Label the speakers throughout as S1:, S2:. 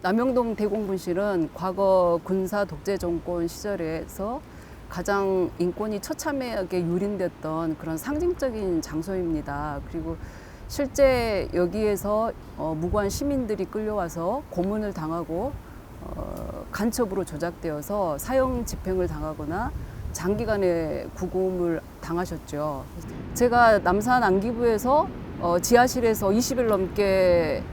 S1: 남영동 대공분실은 과거 군사 독재 정권 시절에서 가장 인권이 처참하게 유린됐던 그런 상징적인 장소입니다. 그리고 실제 여기에서 어, 무고한 시민들이 끌려와서 고문을 당하고 어, 간첩으로 조작되어서 사형 집행을 당하거나 장기간의 구금을 당하셨죠. 제가 남산 안기부에서 어, 지하실에서 20일 넘게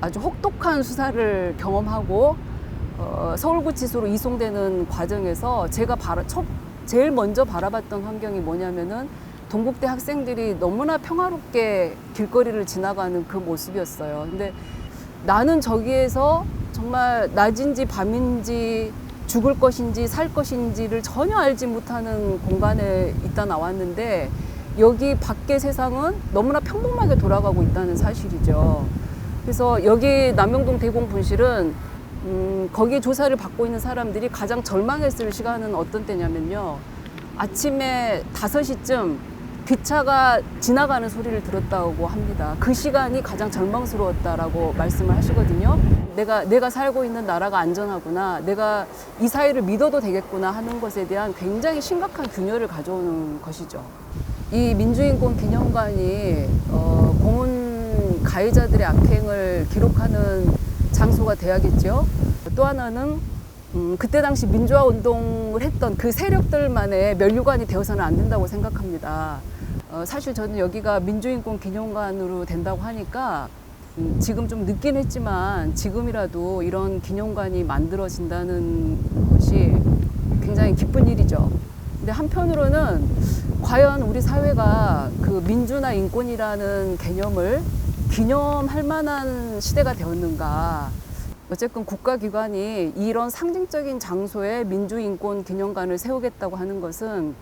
S1: 아주 혹독한 수사를 경험하고 어, 서울구치소로 이송되는 과정에서 제가 바라, 첫, 제일 먼저 바라봤던 환경이 뭐냐면은 동국대 학생들이 너무나 평화롭게 길거리를 지나가는 그 모습이었어요. 근데 나는 저기에서 정말 낮인지 밤인지 죽을 것인지 살 것인지를 전혀 알지 못하는 공간에 있다 나왔는데 여기 밖의 세상은 너무나 평범하게 돌아가고 있다는 사실이죠. 그래서 여기 남영동 대공 분실은 음, 거기 조사를 받고 있는 사람들이 가장 절망했을 시간은 어떤 때냐면요. 아침에 5시쯤 기차가 지나가는 소리를 들었다고 합니다. 그 시간이 가장 절망스러웠다라고 말씀을 하시거든요. 내가 내가 살고 있는 나라가 안전하구나. 내가 이 사회를 믿어도 되겠구나 하는 것에 대한 굉장히 심각한 균열을 가져오는 것이죠. 이 민주인권 기념관이 어, 가해자들의 악행을 기록하는 장소가 돼야겠죠. 또 하나는 음, 그때 당시 민주화 운동을 했던 그 세력들만의 면류관이 되어서는 안 된다고 생각합니다. 어, 사실 저는 여기가 민주인권 기념관으로 된다고 하니까 음, 지금 좀 늦긴 했지만 지금이라도 이런 기념관이 만들어진다는 것이 굉장히 기쁜 일이죠. 근데 한편으로는 과연 우리 사회가 그 민주나 인권이라는 개념을 기념할 만한 시대가 되었는가. 어쨌든 국가기관이 이런 상징적인 장소에 민주인권 기념관을 세우겠다고 하는 것은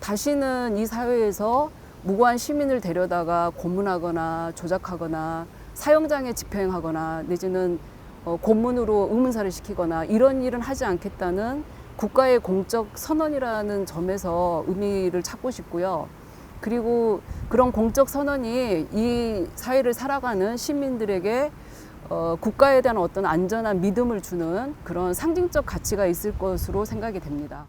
S1: 다시는 이 사회에서 무고한 시민을 데려다가 고문하거나 조작하거나 사형장에 집행하거나 내지는 어, 고문으로 의문사를 시키거나 이런 일은 하지 않겠다는 국가의 공적 선언이라는 점에서 의미를 찾고 싶고요. 그리고 그런 공적 선언이 이 사회를 살아가는 시민들에게 어, 국가에 대한 어떤 안전한 믿음을 주는 그런 상징적 가치가 있을 것으로 생각이 됩니다.